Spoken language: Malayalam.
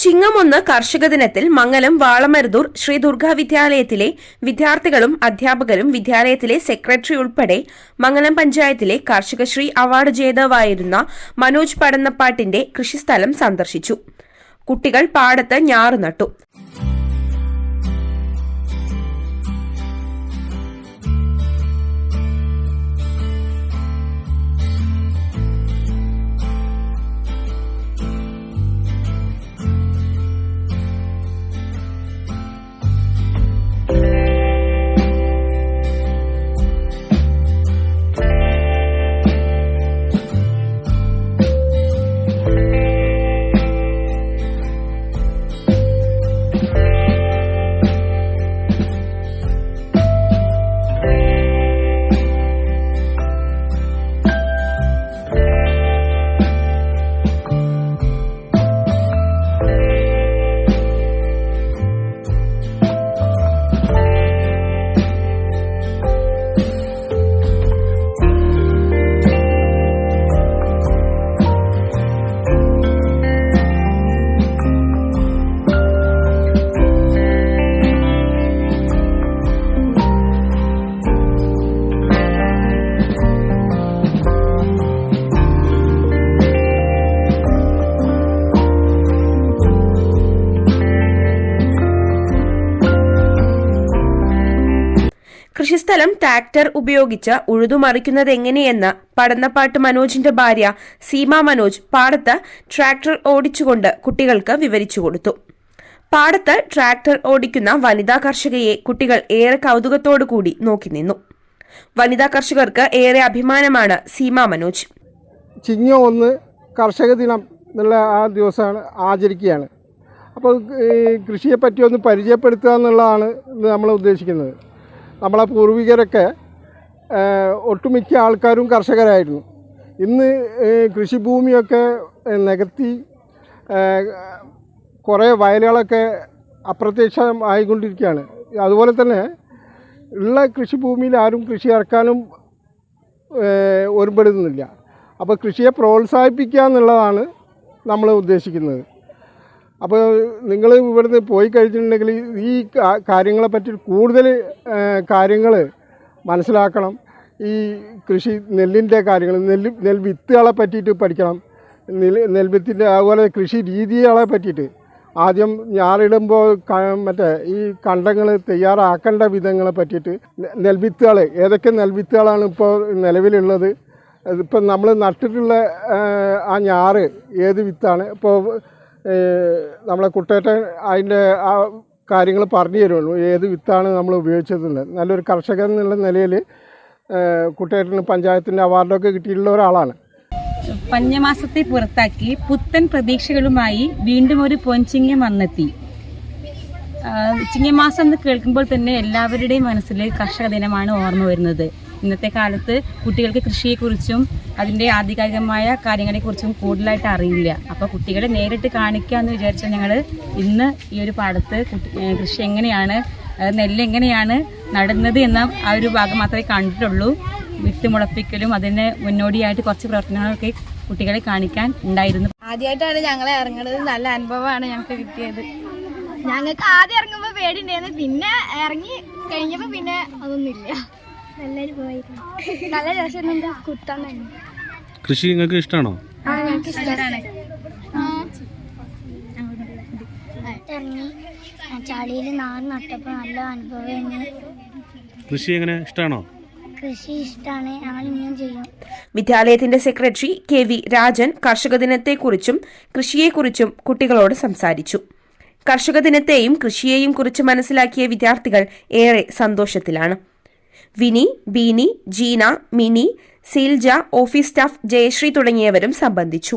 ചിങ്ങമൊന്ന് കർഷക ദിനത്തിൽ മംഗലം വാളമരുതൂർ ശ്രീ ദുർഗാ വിദ്യാലയത്തിലെ വിദ്യാർത്ഥികളും അധ്യാപകരും വിദ്യാലയത്തിലെ സെക്രട്ടറി ഉൾപ്പെടെ മംഗലം പഞ്ചായത്തിലെ കർഷകശ്രീ അവാർഡ് ജേതാവായിരുന്ന മനോജ് പടന്നപ്പാട്ടിന്റെ കൃഷിസ്ഥലം സന്ദർശിച്ചു. കുട്ടികൾ പാടത്ത് ഞാറ് നട്ടു കൃഷിസ്ഥലം ട്രാക്ടർ ഉപയോഗിച്ച് ഉഴുതുമറിക്കുന്നത് എങ്ങനെയെന്ന് പടന്നപ്പാട്ട് മനോജിന്റെ ഭാര്യ സീമ മനോജ് പാടത്ത് ട്രാക്ടർ ഓടിച്ചുകൊണ്ട് കുട്ടികൾക്ക് വിവരിച്ചു കൊടുത്തു. പാടത്ത് ട്രാക്ടർ ഓടിക്കുന്ന വനിതാ കർഷകയെ കുട്ടികൾ ഏറെ കൗതുകത്തോടു കൂടി നോക്കി നിന്നു. വനിതാ കർഷകർക്ക് ഏറെ അഭിമാനമാണ് സീമ മനോജ്. ചിങ്ങ ഒന്ന് കർഷക ദിനം എന്നുള്ള ആ ദിവസമാണ് ആചരിക്കുകയാണ്. അപ്പോൾ കൃഷിയെ പറ്റി ഒന്ന് പരിചയപ്പെടുത്തുക എന്നുള്ളതാണ് നമ്മൾ ഉദ്ദേശിക്കുന്നത്. നമ്മളെ പൂർവികരൊക്കെ ഒട്ടുമിക്ക ആൾക്കാരും കർഷകരായിരുന്നു. ഇന്ന് കൃഷിഭൂമിയൊക്കെ നികത്തി കുറേ വയലുകളൊക്കെ അപ്രത്യക്ഷമായിക്കൊണ്ടിരിക്കുകയാണ്. അതുപോലെ തന്നെ ഉള്ള കൃഷിഭൂമിയിൽ ആരും കൃഷി ഇറക്കാനും ഒരുപെടുന്നില്ല അപ്പോൾ കൃഷിയെ പ്രോത്സാഹിപ്പിക്കുക എന്നുള്ളതാണ് നമ്മൾ ഉദ്ദേശിക്കുന്നത്. അപ്പോൾ നിങ്ങൾ ഇവിടുന്ന് പോയി കഴിഞ്ഞിട്ടുണ്ടെങ്കിൽ ഈ കാര്യങ്ങളെ കാര്യങ്ങളെപ്പറ്റി കൂടുതൽ കാര്യങ്ങൾ മനസ്സിലാക്കണം. ഈ കൃഷി നെല്ലിന്റെ കാര്യങ്ങൾ നെല്ല് നെൽ വിത്തുകളെ പറ്റിയിട്ട് പഠിക്കണം. നെൽ നെൽവിത്തിന്റെ അതുപോലെ കൃഷി രീതികളെ പറ്റിയിട്ട്. ആദ്യം ഞാറിടുമ്പോൾ മറ്റേ ഈ കണ്ടങ്ങൾ തയ്യാറാക്കേണ്ട വിധങ്ങളെ പറ്റിയിട്ട് നെൽവിത്തുകൾ ഏതൊക്കെ നെൽവിത്തുകളാണ് ഇപ്പോൾ നിലവിലുള്ളത്? ഇപ്പം നമ്മൾ നട്ടിട്ടുള്ള ആ ഞാറ് ഏത് വിത്താണ്? ഇപ്പോൾ നമ്മളെ കുട്ടേട്ടൻ അതിന്റെ ആ കാര്യങ്ങൾ പറഞ്ഞു തരുള്ളൂ. ഏത് വിത്താണ് നമ്മൾ ഉപയോഗിച്ചതെന്നുള്ളത് നല്ലൊരു കർഷകൻ എന്നുള്ള നിലയിൽ കുട്ടേട്ടന് പഞ്ചായത്തിന്റെ അവാർഡൊക്കെ കിട്ടിയിട്ടുള്ള ഒരാളാണ്. പഞ്ഞമാസത്തെ പുറത്താക്കി പുത്തൻ പ്രതീക്ഷകളുമായി വീണ്ടും ഒരു പൊൻചിങ്ങം വന്നെത്തി. ചിങ്ങമാസം എന്ന് കേൾക്കുമ്പോൾ തന്നെ എല്ലാവരുടെയും മനസ്സിൽ കർഷക ദിനമാണ് ഓർമ്മ വരുന്നത്. ഇന്നത്തെ കാലത്ത് കുട്ടികൾക്ക് കൃഷിയെക്കുറിച്ചും അതിന്റെ ആധികാരികമായ കാര്യങ്ങളെക്കുറിച്ചും കൂടുതലായിട്ട് അറിയില്ല. അപ്പോൾ കുട്ടികളെ നേരിട്ട് കാണിക്കുക എന്ന് വിചാരിച്ചാൽ ഞങ്ങൾ ഇന്ന് ഈ ഒരു പാടത്ത് കൃഷി എങ്ങനെയാണ് നെല്ല് എങ്ങനെയാണ് നടുന്നത് എന്ന ആ ഒരു ഭാഗം മാത്രമേ കണ്ടിട്ടുള്ളൂ. വിത്ത് മുളപ്പിക്കലും അതിന് മുന്നോടിയായിട്ട് കുറച്ച് പ്രവർത്തനങ്ങളൊക്കെ കുട്ടികളെ കാണിക്കാൻ ഉണ്ടായിരുന്നു. ആദ്യമായിട്ടാണ് ഞങ്ങളെ ഇറങ്ങുന്നത് നല്ല അനുഭവമാണ് ഞങ്ങൾക്ക് കിട്ടിയത്. ഞങ്ങൾക്ക് ആദ്യം ഇറങ്ങുമ്പോൾ പേടിയുണ്ടായിരുന്നു. പിന്നെ ഇറങ്ങി കഴിഞ്ഞപ്പോൾ പിന്നെ അതൊന്നുമില്ല. നല്ല അനുഭവമായിരുന്നു നല്ല രസം. കുത്താൻ കൃഷി നിങ്ങൾക്ക് ഇഷ്ടമാണോ ഇഷ്ടമാണ് ഇറങ്ങി. ചളിയിൽ നാറ് നട്ടപ്പോൾ നല്ല അനുഭവമായിരുന്നു. കൃഷി എങ്ങനെ? ഇഷ്ടമാണോ കൃഷി ഇഷ്ടമാണ് ഞങ്ങൾ ഇനിയും ചെയ്യും. വിദ്യാലയത്തിന്റെ സെക്രട്ടറി കെ വി രാജൻ കർഷക ദിനത്തെക്കുറിച്ചും കൃഷിയെക്കുറിച്ചും കുട്ടികളോട് സംസാരിച്ചു. കർഷക ദിനത്തെയും കൃഷിയെയും കുറിച്ച് മനസ്സിലാക്കിയ വിദ്യാർത്ഥികൾ ഏറെ സന്തോഷത്തിലാണ്. വിനി ബീനി ജീന മിനി സീൽജ ഓഫീസ് സ്റ്റാഫ് ജയശ്രീ തുടങ്ങിയവരും സംബന്ധിച്ചു.